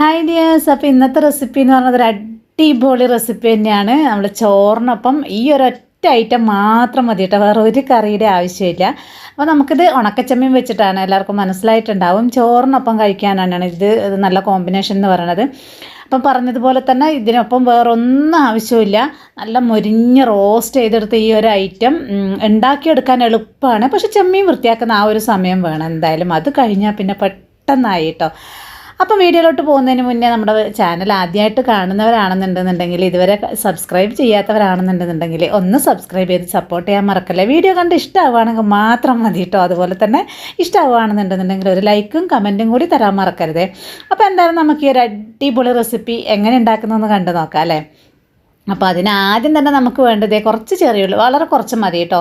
Hi dears അപ്പോൾ ഇന്നത്തെ recipe എന്ന് പറഞ്ഞത് ഒരു അടിപൊളി റെസിപ്പി തന്നെയാണ്. നമ്മൾ ചോറിനൊപ്പം ഈ ഒരു ഒറ്റ ഐറ്റം മാത്രം മതി കേട്ടോ. വേറെ ഒരു കറിയുടെ ആവശ്യമില്ല. അപ്പോൾ നമുക്കിത് ഉണക്കച്ചമ്മീൻ വെച്ചിട്ടാണ് എല്ലാവർക്കും മനസ്സിലായിട്ടുണ്ടാവും. ചോറിനൊപ്പം കഴിക്കാനാണ് ഇത് നല്ല കോമ്പിനേഷൻ എന്ന് പറയണത്. അപ്പം പറഞ്ഞതുപോലെ തന്നെ ഇതിനൊപ്പം വേറൊന്നും ആവശ്യമില്ല. നല്ല മൊരിഞ്ഞ് റോസ്റ്റ് ചെയ്തെടുത്ത ഈ ഒരു ഐറ്റം ഉണ്ടാക്കിയെടുക്കാൻ എളുപ്പമാണ്. പക്ഷെ ചെമ്മീൻ വൃത്തിയാക്കുന്ന ആ ഒരു സമയം വേണം. എന്തായാലും അത് കഴിഞ്ഞാൽ പിന്നെ പെട്ടെന്നായി കേട്ടോ. അപ്പം വീഡിയോയിലോട്ട് പോകുന്നതിന് മുന്നേ നമ്മുടെ ചാനൽ ആദ്യമായിട്ട് കാണുന്നവരാണെന്നുണ്ടെന്നുണ്ടെങ്കിൽ ഇതുവരെ സബ്സ്ക്രൈബ് ചെയ്യാത്തവരാണെന്നുണ്ടെന്നുണ്ടെങ്കിൽ ഒന്ന് സബ്സ്ക്രൈബ് ചെയ്ത് സപ്പോർട്ട് ചെയ്യാൻ മറക്കല്ലേ. വീഡിയോ കണ്ട് ഇഷ്ടമാവുകയാണെങ്കിൽ മാത്രം മതി കേട്ടോ. അതുപോലെ തന്നെ ഇഷ്ടമാവുകയാണെന്നുണ്ടെന്നുണ്ടെങ്കിൽ ഒരു ലൈക്കും കമന്റും കൂടി തരാൻ മറക്കരുതേ. അപ്പോൾ എന്തായാലും നമുക്ക് ഈ ഒരു അടിപൊളി റെസിപ്പി എങ്ങനെ ഉണ്ടാക്കുന്നതെന്ന് കണ്ടു നോക്കാം അല്ലേ? അപ്പോൾ അതിനാദ്യം തന്നെ നമുക്ക് വേണ്ടത് കുറച്ച് ചെറിയുള്ളൂ വളരെ കുറച്ച് മതി കേട്ടോ.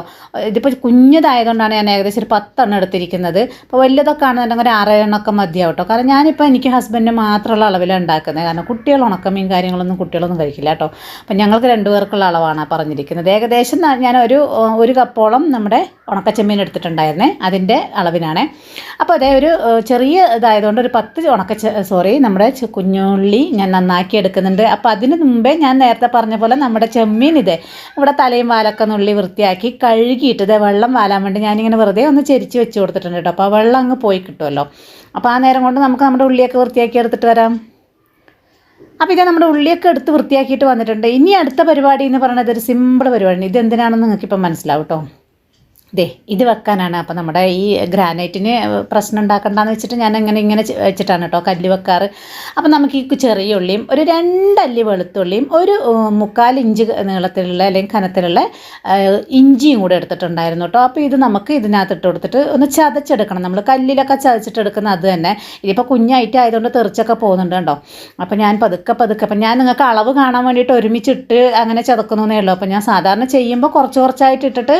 ഇതിപ്പോൾ കുഞ്ഞതായതുകൊണ്ടാണ് ഞാൻ ഏകദേശം ഒരു പത്തെണ്ണം എടുത്തിരിക്കുന്നത്. അപ്പോൾ വലിയതൊക്കെ ആണെന്നുണ്ടെങ്കിൽ ഒരു ആറ് എണ്ണമൊക്കെ മതിയാവും കേട്ടോ. കാരണം ഞാനിപ്പോൾ എനിക്ക് ഹസ്ബൻഡിന് മാത്രമുള്ള അളവിലാണ് ഉണ്ടാക്കുന്നത്. കാരണം കുട്ടികൾ ഉണക്കമീൻ കാര്യങ്ങളൊന്നും കുട്ടികളൊന്നും കഴിക്കില്ല കേട്ടോ. അപ്പം ഞങ്ങൾക്ക് രണ്ടു പേർക്കുള്ള അളവാണ് പറഞ്ഞിരിക്കുന്നത്. ഏകദേശം ഞാൻ ഒരു ഒരു കപ്പോളം നമ്മുടെ ഉണക്കച്ചെമ്മീൻ എടുത്തിട്ടുണ്ടായിരുന്നേ. അതിന്റെ അളവിനാണ്. അപ്പോൾ അതേ ഒരു ചെറിയ ഇതായതുകൊണ്ട് ഒരു പത്ത് ഉണക്ക സോറി നമ്മുടെ കുഞ്ഞുള്ളി ഞാൻ നന്നാക്കി എടുക്കുന്നുണ്ട് അപ്പോൾ അതിന് മുമ്പേ ഞാൻ നേരത്തെ പറഞ്ഞ പോലെ നമ്മുടെ ചെമ്മീൻ ഇതേ. ഇവിടെ തലയും വാലൊക്കെ നുള്ളി വൃത്തിയാക്കി കഴുകിയിട്ട് ഇതേ വെള്ളം വാലാൻ വേണ്ടി ഞാനിങ്ങനെ വെറുതെ ഒന്ന് ചെരിച്ച് വെച്ച് കൊടുത്തിട്ടുണ്ട് കേട്ടോ. അപ്പോൾ ആ വെള്ളം അങ്ങ് പോയി കിട്ടുമല്ലോ. അപ്പോൾ ആ നേരം കൊണ്ട് നമുക്ക് നമ്മുടെ ഉള്ളിയൊക്കെ വൃത്തിയാക്കി എടുത്തിട്ട് വരാം. അപ്പോൾ ഇത് നമ്മുടെ ഉള്ളിയൊക്കെ എടുത്ത് വൃത്തിയാക്കിയിട്ട് വന്നിട്ടുണ്ട്. ഇനി അടുത്ത പരിപാടി എന്ന് പറയുന്നത് ഒരു സിമ്പിൾ പരിപാടിയാണ്. നിങ്ങൾക്ക് ഇപ്പം മനസ്സിലാവും കേട്ടോ. ദേ ഇത് വെക്കാനാണ്. അപ്പോൾ നമ്മുടെ ഈ ഗ്രാനൈറ്റിന് പ്രശ്നം ഉണ്ടാക്കണ്ടെന്ന് വെച്ചിട്ട് ഞാൻ അങ്ങനെ ഇങ്ങനെ വെച്ചിട്ടാണ് കേട്ടോ കല്ല് വെക്കാറ്. അപ്പോൾ നമുക്ക് ഈ ചെറിയ ഉള്ളിയും ഒരു രണ്ടല്ലി വെളുത്തുള്ളിയും ഒരു മുക്കാൽ ഇഞ്ച് നീളത്തിലുള്ള അല്ലെങ്കിൽ കനത്തിലുള്ള ഇഞ്ചിയും കൂടെ എടുത്തിട്ടുണ്ടായിരുന്നു കേട്ടോ അപ്പോൾ ഇത് നമുക്ക് ഇതിനകത്ത് ഇട്ട് കൊടുത്തിട്ട് ഒന്ന് ചതച്ചെടുക്കണം. നമ്മൾ കല്ലിലൊക്കെ ചതച്ചിട്ടെടുക്കുന്ന അത് തന്നെ. ഇതിപ്പോൾ കുഞ്ഞായിട്ട് ആയതുകൊണ്ട് തെറിച്ചൊക്കെ പോകുന്നുണ്ട് കേട്ടോ അപ്പോൾ ഞാൻ പതുക്കെ പതുക്കെ അപ്പം ഞാൻ നിങ്ങൾക്ക് അളവ് കാണാൻ വേണ്ടിയിട്ട് ഒരുമിച്ചിട്ട് അങ്ങനെ ചതക്കുന്നേ ഉള്ളൂ. അപ്പോൾ ഞാൻ സാധാരണ ചെയ്യുമ്പോൾ കുറച്ച് കുറച്ചായിട്ട് ഇട്ടിട്ട്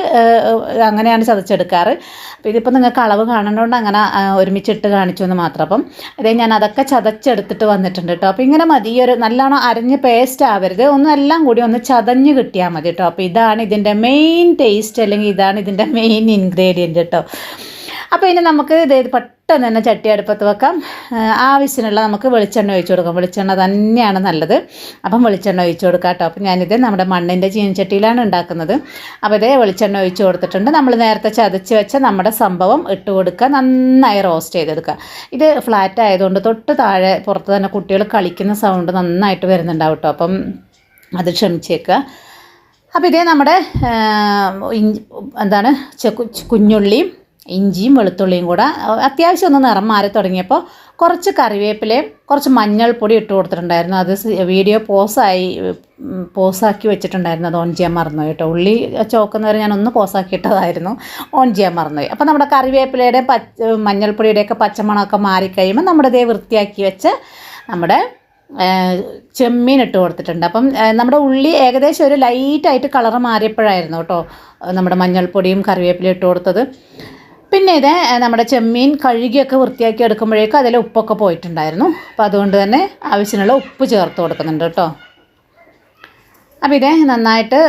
അങ്ങനെയാണ് ചതച്ചെടുക്കാറ്. അപ്പോൾ ഇതിപ്പോൾ നിങ്ങൾക്ക് അളവ് കാണേണ്ടതുകൊണ്ട് അങ്ങനെ ഒരുമിച്ചിട്ട് കാണിച്ചു എന്ന് മാത്രം. അപ്പം അതേ ഞാൻ അതൊക്കെ ചതച്ചെടുത്തിട്ട് വന്നിട്ടുണ്ട് കേട്ടോ അപ്പോൾ ഇങ്ങനെ മതി ഈ ഒരു നല്ലോണം അരഞ്ഞ് പേസ്റ്റ് ആവരുത്. ഒന്നും എല്ലാം കൂടി ഒന്ന് ചതഞ്ഞ് കിട്ടിയാൽ മതി കേട്ടോ അപ്പോൾ ഇതാണ് ഇതിന്റെ മെയിൻ ടേസ്റ്റ് അല്ലെങ്കിൽ ഇതാണ് ഇതിന്റെ മെയിൻ ഇൻഗ്രീഡിയന്റ് കേട്ടോ അപ്പോൾ ഇനി നമുക്ക് ഇത് പെട്ടെന്ന് തന്നെ ചട്ടി അടുപ്പത്ത് വെക്കാം. ആവശ്യമുള്ള നമുക്ക് വെളിച്ചെണ്ണ ഒഴിച്ചു കൊടുക്കാം. വെളിച്ചെണ്ണ തന്നെയാണ് നല്ലത്. അപ്പം വെളിച്ചെണ്ണ ഒഴിച്ചു കൊടുക്കാം കേട്ടോ. അപ്പം ഞാനിത് നമ്മുടെ മണ്ണിന്റെ ചീനച്ചട്ടിയിലാണ് ഉണ്ടാക്കുന്നത്. അപ്പോൾ ഇതേ വെളിച്ചെണ്ണ ഒഴിച്ചു കൊടുത്തിട്ടുണ്ട്. നമ്മൾ നേരത്തെ ചതച്ച് വെച്ച നമ്മുടെ സംഭവം ഇട്ട് കൊടുക്കുക. നന്നായി റോസ്റ്റ് ചെയ്തെടുക്കുക. ഇത് ഫ്ലാറ്റ് ആയതുകൊണ്ട് തൊട്ട് താഴെ പുറത്ത് തന്നെ കുട്ടികൾ കളിക്കുന്ന സൗണ്ട് നന്നായിട്ട് വരുന്നുണ്ടാവും കേട്ടോ. അപ്പം അത് ക്ഷമിച്ചേക്കുക. അപ്പോൾ ഇതേ നമ്മുടെ എന്താണ് കുഞ്ഞുള്ളിയും ഇഞ്ചിയും വെളുത്തുള്ളിയും കൂടെ. അത്യാവശ്യം ഒന്ന് നിറം മാറി തുടങ്ങിയപ്പോൾ കുറച്ച് കറിവേപ്പിലയും കുറച്ച് മഞ്ഞൾപ്പൊടി ഇട്ട് കൊടുത്തിട്ടുണ്ടായിരുന്നു. അത് വീഡിയോ പോസായി പോസാക്കി വെച്ചിട്ടുണ്ടായിരുന്നു. അത് ഓൺ ചെയ്യാൻ മറന്നു കേട്ടോ. ഉള്ളി ചോക്കുന്നവരെ ഞാൻ ഒന്ന് പോസാക്കിയിട്ടതായിരുന്നു. ഓൺ ചെയ്യാൻ മറന്നുപോയി. അപ്പോൾ നമ്മുടെ കറിവേപ്പിലയുടെ പച്ച മഞ്ഞൾപ്പൊടിയുടെയൊക്കെ പച്ചമണമൊക്കെ മാറിക്കഴിയുമ്പോൾ നമ്മുടെ ഇതേ വൃത്തിയാക്കി വെച്ച് നമ്മുടെ ചെമ്മീൻ ഇട്ട് കൊടുത്തിട്ടുണ്ട്. അപ്പം നമ്മുടെ ഉള്ളി ഏകദേശം ഒരു ലൈറ്റായിട്ട് കളറ് മാറിയപ്പോഴായിരുന്നു കേട്ടോ നമ്മുടെ മഞ്ഞൾപ്പൊടിയും കറിവേപ്പിലയും ഇട്ട് കൊടുത്തത്. പിന്നെ ഇത് നമ്മുടെ ചെമ്മീൻ കഴുകിയൊക്കെ വൃത്തിയാക്കി എടുക്കുമ്പോഴേക്കും അതിൽ ഉപ്പൊക്കെ പോയിട്ടുണ്ടായിരുന്നു. അപ്പോൾ അതുകൊണ്ട് തന്നെ ആവശ്യത്തിനുള്ള ഉപ്പ് ചേർത്ത് കൊടുക്കുന്നുണ്ട് കേട്ടോ. അപ്പോൾ ഇതേ നന്നായിട്ട്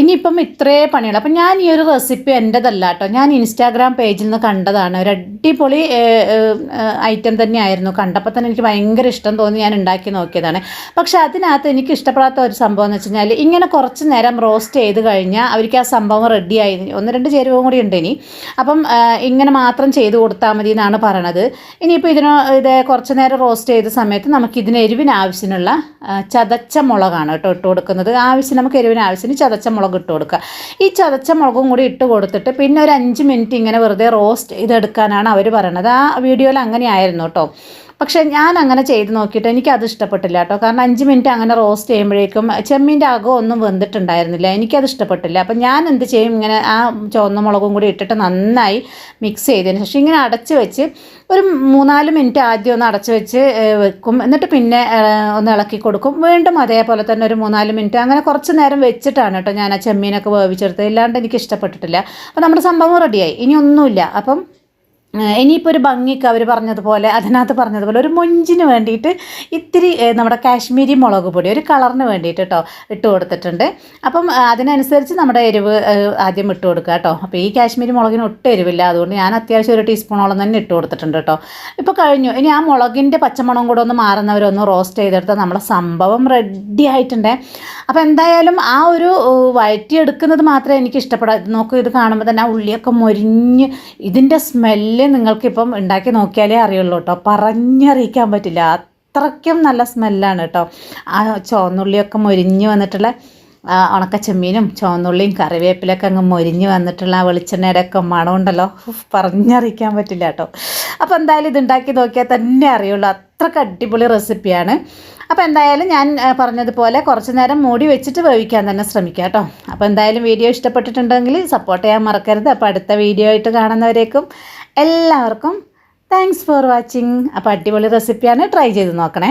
ഇനിയിപ്പം ഇത്രേ പണിയുള്ളൂ. അപ്പം ഞാൻ ഈ ഒരു റെസിപ്പി എന്റെതല്ല കേട്ടോ. ഞാൻ ഇൻസ്റ്റാഗ്രാം പേജിൽ നിന്ന് കണ്ടതാണ്. ഒരു അടിപൊളി ഐറ്റം തന്നെയായിരുന്നു കണ്ടപ്പോൾ തന്നെ എനിക്ക് ഭയങ്കര ഇഷ്ടം തോന്നി ഞാൻ ഉണ്ടാക്കി നോക്കിയതാണ്. പക്ഷേ അതിനകത്ത് എനിക്ക് ഇഷ്ടപ്പെടാത്ത ഒരു സംഭവം എന്ന് വെച്ച് കഴിഞ്ഞാൽ ഇങ്ങനെ കുറച്ച് നേരം റോസ്റ്റ് ചെയ്ത് കഴിഞ്ഞാൽ അവർക്ക് ആ സംഭവം റെഡിയായി ഒന്ന് രണ്ട് ചേരുവയും കൂടി ഉണ്ട് ഇനി. അപ്പം ഇങ്ങനെ മാത്രം ചെയ്ത് കൊടുത്താൽ മതി എന്നാണ് പറയണത്. ഇനിയിപ്പോൾ ഇതിന് ഇത് കുറച്ച് നേരം റോസ്റ്റ് ചെയ്ത സമയത്ത് നമുക്ക് ഇതിന് എരിവിന് ആവശ്യമുള്ള ആ, ചതച്ച മുളകാണ് കേട്ടോ ഇട്ട് കൊടുക്കുന്നത്. ആവശ്യം നമുക്ക് എരിവിന് ആവശ്യത്തിന് ചതച്ച മുളക് ഇട്ട് കൊടുക്കുക. ഈ ചതച്ച മുളകും കൂടി ഇട്ട് കൊടുത്തിട്ട് പിന്നെ ഒരു അഞ്ച് മിനിറ്റ് ഇങ്ങനെ വെറുതെ റോസ്റ്റ് ചെയ്തെടുക്കാനാണ് അവർ പറയണത്. ആ വീഡിയോയിൽ അങ്ങനെ ആയിരുന്നു കേട്ടോ പക്ഷേ ഞാൻ അങ്ങനെ ചെയ്ത് നോക്കിയിട്ട് എനിക്കത് ഇഷ്ടപ്പെട്ടില്ല കേട്ടോ. കാരണം അഞ്ച് മിനിറ്റ് അങ്ങനെ റോസ്റ്റ് ചെയ്യുമ്പോഴേക്കും ചെമ്മീന്റെ അകം ഒന്നും വെന്തിട്ടുണ്ടായിരുന്നില്ല. എനിക്കത് ഇഷ്ടപ്പെട്ടില്ല. അപ്പം ഞാൻ എന്ത് ചെയ്യും? ഇങ്ങനെ ആ ചുവന്ന മുളകും കൂടി ഇട്ടിട്ട് നന്നായി മിക്സ് ചെയ്തതിന് ശേഷം ഇങ്ങനെ അടച്ച് വെച്ച് ഒരു മൂന്നാൽ മിനിറ്റ് ആദ്യം ഒന്ന് അടച്ച് വെച്ച് വെക്കും. എന്നിട്ട് പിന്നെ ഒന്ന് ഇളക്കി കൊടുക്കും. വീണ്ടും അതേപോലെ തന്നെ ഒരു മൂന്നാൽ മിനിറ്റ് അങ്ങനെ കുറച്ച് നേരം വെച്ചിട്ടാണ് കേട്ടോ ഞാൻ ആ ചെമ്മീനൊക്കെ വേവിച്ചെടുത്തത്. ഇല്ലാണ്ട് എനിക്ക് ഇഷ്ടപ്പെട്ടിട്ടില്ല. അപ്പോൾ നമ്മുടെ സംഭവം റെഡിയായി. ഇനി ഒന്നുമില്ല. അപ്പം ഇനിയിപ്പോൾ ഒരു ഭംഗിക്ക് അവർ പറഞ്ഞതുപോലെ അതിനകത്ത് പറഞ്ഞതുപോലെ ഒരു മൊഞ്ചിന് വേണ്ടിയിട്ട് ഇത്തിരി നമ്മുടെ കാശ്മീരി മുളക് പൊടി ഒരു കളറിന് വേണ്ടിയിട്ട് കേട്ടോ ഇട്ട് കൊടുത്തിട്ടുണ്ട്. അപ്പം അതിനനുസരിച്ച് നമ്മുടെ എരിവ് ആദ്യം ഇട്ട് കൊടുക്കുക കേട്ടോ അപ്പോൾ ഈ കാശ്മീരി മുളകിന് ഒട്ടും എരിവില്ല. അതുകൊണ്ട് ഞാൻ അത്യാവശ്യം ഒരു ടീസ്പൂണോളം തന്നെ ഇട്ട് കൊടുത്തിട്ടുണ്ട് കേട്ടോ ഇപ്പോൾ കഴിഞ്ഞു. ഇനി ആ മുളകിന്റെ പച്ചമണം കൂടെ ഒന്ന് മാറുന്നവരൊന്ന് റോസ്റ്റ് ചെയ്തെടുത്താൽ നമ്മുടെ സംഭവം റെഡി ആയിട്ടുണ്ട്. അപ്പോൾ എന്തായാലും ആ ഒരു വഴറ്റിയെടുക്കുന്നത് മാത്രമേ എനിക്ക് ഇഷ്ടപ്പെടാ നോക്കൂ ഇത് കാണുമ്പോൾ തന്നെ ആ ഉള്ളിയൊക്കെ മൊരിഞ്ഞ് ഇതിന്റെ സ്മെല്ല് നിങ്ങൾക്കിപ്പം ഉണ്ടാക്കി നോക്കിയാലേ അറിയുള്ളൂ കേട്ടോ. പറഞ്ഞറിയിക്കാൻ പറ്റില്ല. അത്രയ്ക്കും നല്ല സ്മെല്ലാണ് കേട്ടോ. ആ ചുവന്നുള്ളിയൊക്കെ മൊരിഞ്ഞ് വന്നിട്ടുള്ള ഉണക്കച്ചെമ്മീനും ഉണക്ക ചെമ്മീനും ചുവന്നുള്ളിയും കറിവേപ്പിലൊക്കെ അങ്ങ് മൊരിഞ്ഞ് വന്നിട്ടുള്ള ആ വെളിച്ചെണ്ണയുടെ ഒക്കെ മണമുണ്ടല്ലോ പറഞ്ഞറിയിക്കാൻ പറ്റില്ല കേട്ടോ. അപ്പോൾ എന്തായാലും ഇതുണ്ടാക്കി നോക്കിയാൽ തന്നെ അറിയുള്ളൂ. അത്രയ്ക്ക് അടിപൊളി റെസിപ്പിയാണ്. അപ്പോൾ എന്തായാലും ഞാൻ പറഞ്ഞതുപോലെ കുറച്ച് നേരം മൂടി വെച്ചിട്ട് വേവിക്കാൻ തന്നെ ശ്രമിക്കാം കേട്ടോ. അപ്പോൾ എന്തായാലും വീഡിയോ ഇഷ്ടപ്പെട്ടിട്ടുണ്ടെങ്കിൽ സപ്പോർട്ട് ചെയ്യാൻ മറക്കരുത്. അപ്പോൾ അടുത്ത വീഡിയോ ആയിട്ട് കാണുന്നവരേക്കും എല്ലാവർക്കും താങ്ക്സ് ഫോർ വാച്ചിങ് അപ്പോൾ അടിപൊളി റെസിപ്പിയാണ് ട്രൈ ചെയ്ത് നോക്കണേ.